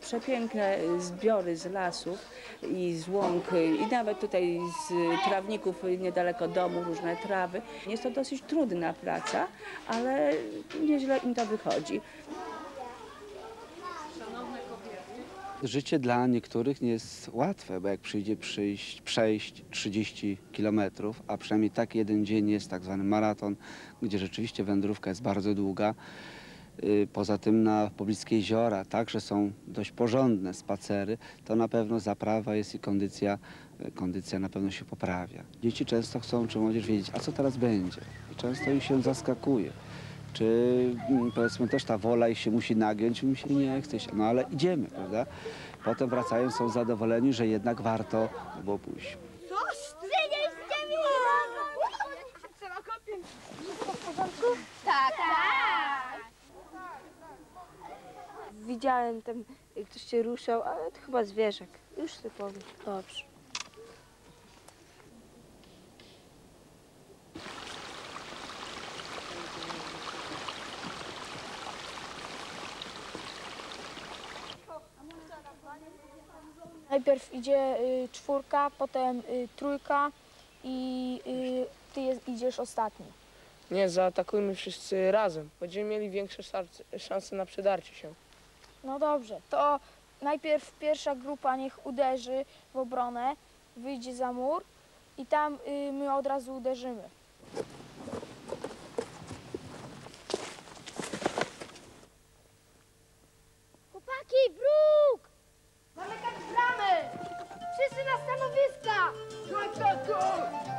Przepiękne zbiory z lasów i z łąk i nawet tutaj z trawników niedaleko domu, różne trawy. Jest to dosyć trudna praca, ale nieźle im to wychodzi. Życie dla niektórych nie jest łatwe, bo jak przyjdzie przyjść, przejść 30 kilometrów, a przynajmniej tak jeden dzień jest tak zwany maraton, gdzie rzeczywiście wędrówka jest bardzo długa. Y, Poza tym na pobliskie jeziora także są dość porządne spacery, to na pewno zaprawa jest i kondycja, y, kondycja na pewno się poprawia. Dzieci często chcą, czy młodzież wiedzieć, a co teraz będzie? I często ich się zaskakuje. Czy mm, powiedzmy też ta wola ich się musi nagiąć, mi się nie chce, się, no ale idziemy, prawda? Potem wracają, są zadowoleni, że jednak warto było pójść. Tak, tak. Widziałem tam, jak ktoś się ruszał, ale to chyba zwierzak. Już sobie powiem. Dobrze. Najpierw idzie y, czwórka, potem y, trójka i y, ty jest, idziesz ostatni. Nie, zaatakujmy wszyscy razem. Będziemy mieli większe szarce- szanse na przedarcie się. No dobrze, to najpierw pierwsza grupa niech uderzy w obronę, wyjdzie za mur i tam y, my od razu uderzymy. Chłopaki, wróg! Zamykać bramy! Wszyscy na stanowiska! Cofać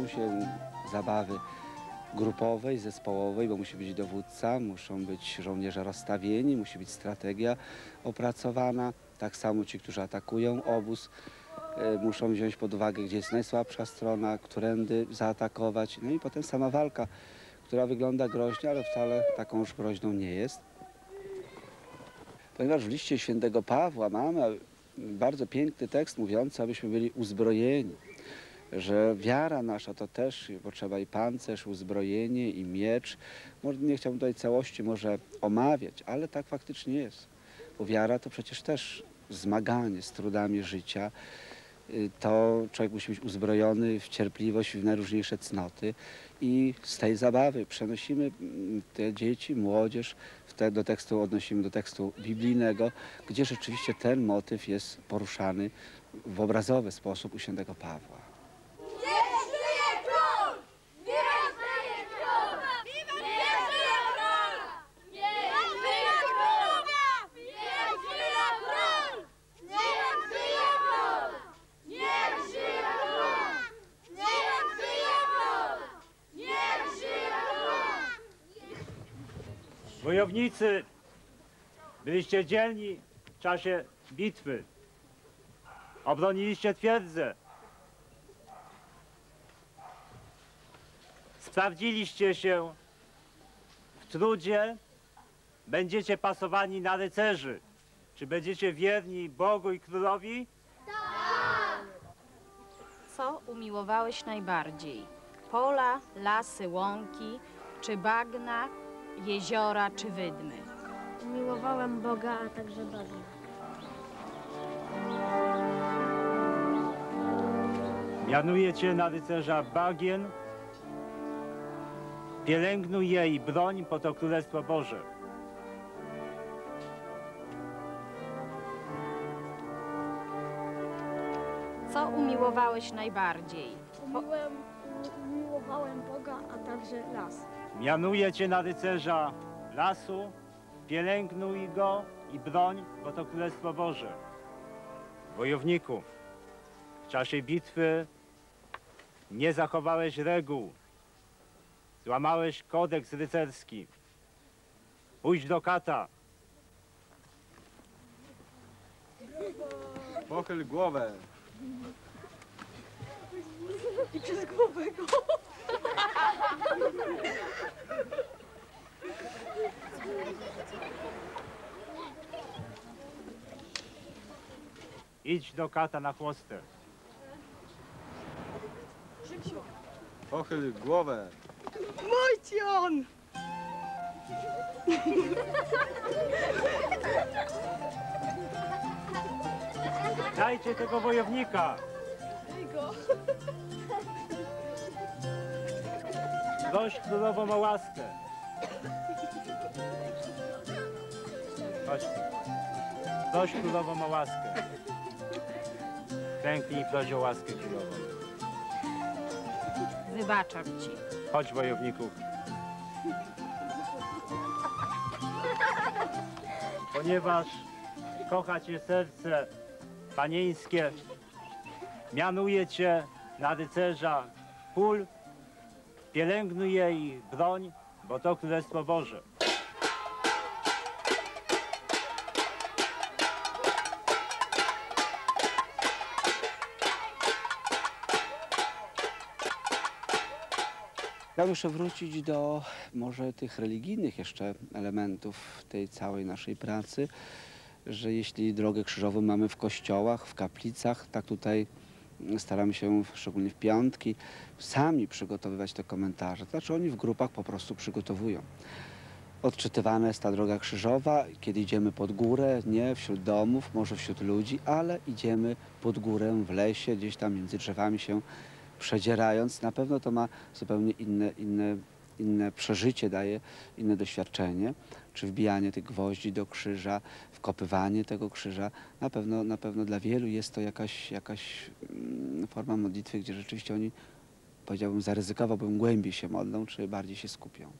Uczą się zabawy grupowej, zespołowej, bo musi być dowódca, muszą być żołnierze rozstawieni, musi być strategia opracowana. Tak samo ci, którzy atakują obóz, e, muszą wziąć pod uwagę, gdzie jest najsłabsza strona, którędy zaatakować. No i potem sama walka, która wygląda groźnie, ale wcale taką już groźną nie jest. Ponieważ w liście świętego Pawła mamy bardzo piękny tekst mówiący, abyśmy byli uzbrojeni że wiara nasza to też potrzeba i pancerz, uzbrojenie i miecz. Może nie chciałbym tutaj całości może omawiać, ale tak faktycznie jest. Bo wiara to przecież też zmaganie z trudami życia. Y, To człowiek musi być uzbrojony w cierpliwość, w najróżniejsze cnoty i z tej zabawy przenosimy mm, te dzieci, młodzież te, do tekstu, odnosimy do tekstu biblijnego, gdzie rzeczywiście ten motyw jest poruszany w obrazowy sposób u świętego Pawła. Wojownicy, byliście dzielni w czasie bitwy. Obroniliście twierdzę. Sprawdziliście się w trudzie. Będziecie pasowani na rycerzy. Czy będziecie wierni Bogu i królowi? Co umiłowałeś najbardziej? Pola, lasy, łąki, czy bagna, jeziora, czy wydmy? Miłowałem Boga, a także bagna. Mianuję cię na rycerza bagien. Pielęgnuj jej broń po to Królestwo Boże. Co umiłowałeś najbardziej? Umiłem, umiłowałem Boga, a także las. Mianuję cię na rycerza lasu, pielęgnuj go i broń, bo to Królestwo Boże. Wojowniku, w czasie bitwy nie zachowałeś reguł, złamałeś kodeks rycerski. Pójdź do kata, Pochyl głowę. Idź do kata na chłostę. Pochyl głowę. Dajcie tego wojownika! Proś królową o łaskę. Chodź. Proś królową o łaskę. Klęknij i proś o łaskę królową. Wybaczam ci. Chodź wojowniku. Ponieważ kocha cię serce panieńskie, mianuje cię na rycerza pól, pielęgnuj jej broń, bo to Królestwo Boże. Ja muszę wrócić do może tych religijnych jeszcze elementów tej całej naszej pracy, że jeśli drogę krzyżową mamy w kościołach, w kaplicach, tak tutaj staramy się, szczególnie w piątki, sami przygotowywać te komentarze. To znaczy oni w grupach po prostu przygotowują. Odczytywana jest ta droga krzyżowa, kiedy idziemy pod górę, nie wśród domów, może wśród ludzi, ale idziemy pod górę w lesie, gdzieś tam między drzewami się przedzierając. Na pewno to ma zupełnie inne, inne, inne przeżycie, daje inne doświadczenie. Czy wbijanie tych gwoździ do krzyża, wkopywanie tego krzyża. Na pewno, na pewno dla wielu jest to jakaś, jakaś mm, forma modlitwy, gdzie rzeczywiście oni, powiedziałbym, zaryzykowałbym, głębiej się modlą, czy bardziej się skupią.